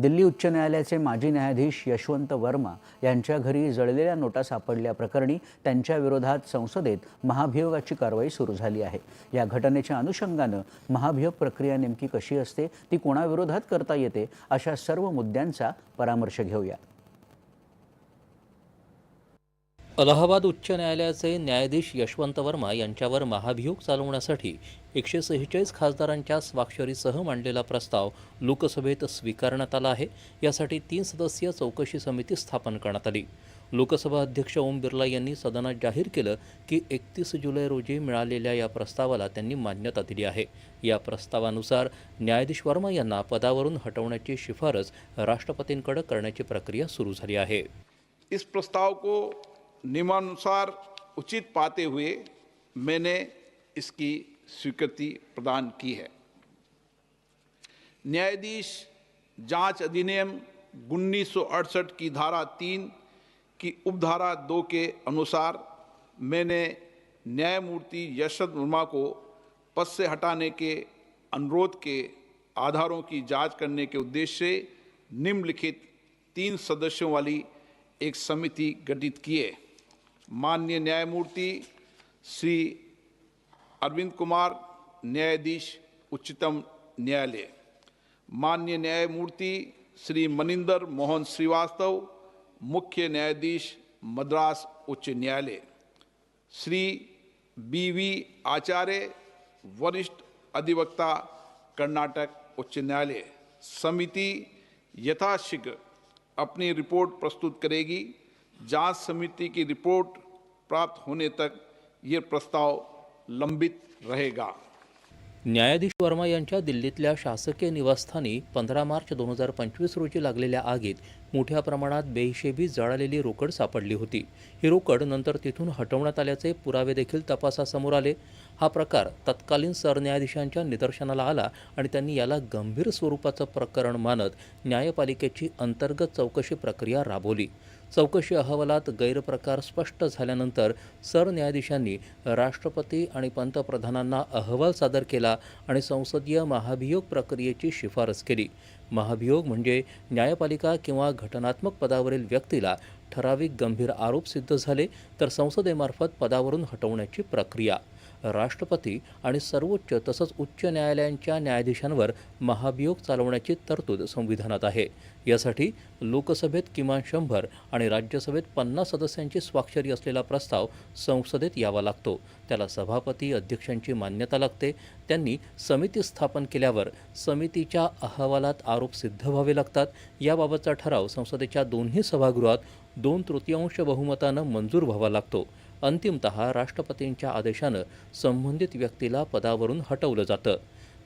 दिल्ली उच्च न्यायालयाचे माजी न्यायाधीश यशवंत वर्मा यांच्या घरी जळलेल्या नोटा सापडल्याप्रकरणी त्यांच्या विरोधात संसदेत महाभियोगाची कारवाई सुरू झाली आहे. या घटनेच्या अनुषंगानं महाभियोग प्रक्रिया नेमकी कशी असते ती कोणाविरोधात करता येते अशा सर्व मुद्द्यांचा परामर्श घेऊया. अलाहाबाद उच्च न्यायालयाचे न्यायाधीश यशवंत वर्मा यांच्यावर महाभियोग चालवण्यासाठी एकशे सेहेचाळीस खासदारांच्या स्वाक्षरीसह मांडलेला प्रस्ताव लोकसभेत स्वीकारण्यात आला आहे. यासाठी तीन सदस्यीय चौकशी समिती स्थापन करण्यात आली. लोकसभा अध्यक्ष ओम बिर्ला यांनी सदनात जाहीर केलं की एकतीस जुलै रोजी मिळालेल्या या प्रस्तावाला त्यांनी मान्यता दिली आहे. या प्रस्तावानुसार न्यायाधीश वर्मा यांना पदावरून हटवण्याची शिफारस राष्ट्रपतींकडे करण्याची प्रक्रिया सुरू झाली आहे. इस प्रस्ताव को नियमानुसार उचित पाते हुए मैंने इसकी स्वीकृति प्रदान की है। न्यायाधीश जाँच अधिनियम उन्नीस सौ अड़सठ की धारा तीन की उपधारा दो के अनुसार मैंने न्यायमूर्ति यशवंत वर्मा को पद से हटाने के अनुरोध के आधारों की जाँच करने के उद्देश्य से निम्नलिखित तीन सदस्यों वाली एक समिति गठित किए माननीय न्यायमूर्ति श्री अरविंद कुमार, न्यायाधीश, उच्चतम न्यायालय। माननीय न्यायमूर्ति श्री मनिंदर मोहन श्रीवास्तव, मुख्य न्यायाधीश, मद्रास उच्च न्यायालय। श्री बी वी आचार्य, वरिष्ठ अधिवक्ता, कर्नाटक उच्च न्यायालय। समिति यथाशीघ्र अपनी रिपोर्ट प्रस्तुत करेगी। जांच समिति की रिपोर्ट प्राप्त होने तक ये प्रस्ताव लंबित रहेगा। न्यायाधीश वर्मा यांच्या दिल्लीतल्या शासकीय निवासस्थानी पंधरा मार्च दोन हजार पंचवीस रोजी लागलेल्या आगीत मोठ्या प्रमाणात बेहिशेबी जळालेली रोकड सापडली होती. ही रोकड नंतर तिथून हटवण्यात आल्याचे पुरावे देखील तपासासमोर आले. हा प्रकार तत्कालीन सरन्यायाधीशांच्या निदर्शनाला आला आणि त्यांनी याला गंभीर स्वरूपाचं प्रकरण मानत न्यायपालिकेची अंतर्गत चौकशी प्रक्रिया राबवली. चौकशी अहवालात गैरप्रकार स्पष्ट झाल्यानंतर सरन्यायाधीशांनी राष्ट्रपती आणि पंतप्रधानांना अहवाल सादर केला आणि संसदीय महाभियोग प्रक्रियेची शिफारस केली. महाभियोग म्हणजे न्यायपालिका किंवा घटनात्मक पदावरील व्यक्तीला ठराविक गंभीर आरोप सिद्ध झाले तर संसदेमार्फत पदावरून हटवण्याची प्रक्रिया. राष्ट्रपती आणि सर्वोच्च तसंच उच्च न्यायालयांच्या न्यायाधीशांवर महाभियोग चालवण्याची तरतूद संविधानात आहे. यासाठी लोकसभेत किमान शंभर आणि राज्यसभेत पन्नास सदस्यांची स्वाक्षरी असलेला प्रस्ताव संसदेत यावा लागतो. त्याला सभापती अध्यक्षांची मान्यता लागते. त्यांनी समिती स्थापन केल्यावर समितीच्या अहवालात आरोप सिद्ध व्हावे लागतात. याबाबतचा ठराव संसदेच्या दोन्ही सभागृहात दोन तृतीयांश बहुमतानं मंजूर व्हावा लागतो. अंतिमत राष्ट्रपतींच्या आदेशानं संबंधित व्यक्तीला पदावरून हटवलं जातं.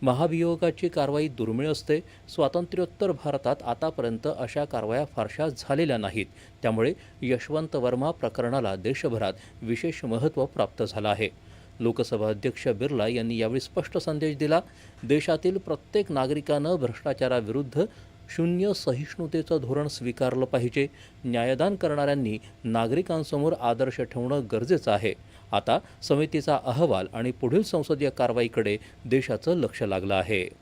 महाभियोगाची कारवाई दुर्मिळ असते स्वातंत्र्योत्तर भारतात आतापर्यंत अशा कारवाया फारशा झालेल्या नाहीत. त्यामुळे यशवंत वर्मा प्रकरणाला देशभरात विशेष महत्त्व प्राप्त झालं आहे. लोकसभा अध्यक्ष बिर्ला यांनी यावेळी स्पष्ट संदेश दिला देशातील प्रत्येक नागरिकानं भ्रष्टाचाराविरुद्ध शून्य सहिष्णुतेचं धोरण स्वीकारलं पाहिजे. न्यायदान करणाऱ्यांनी नागरिकांसमोर आदर्श ठेवणं गरजेचं आहे. आता समितीचा अहवाल आणि पुढील संसदीय कारवाईकडे देशाचं लक्ष लागलं आहे.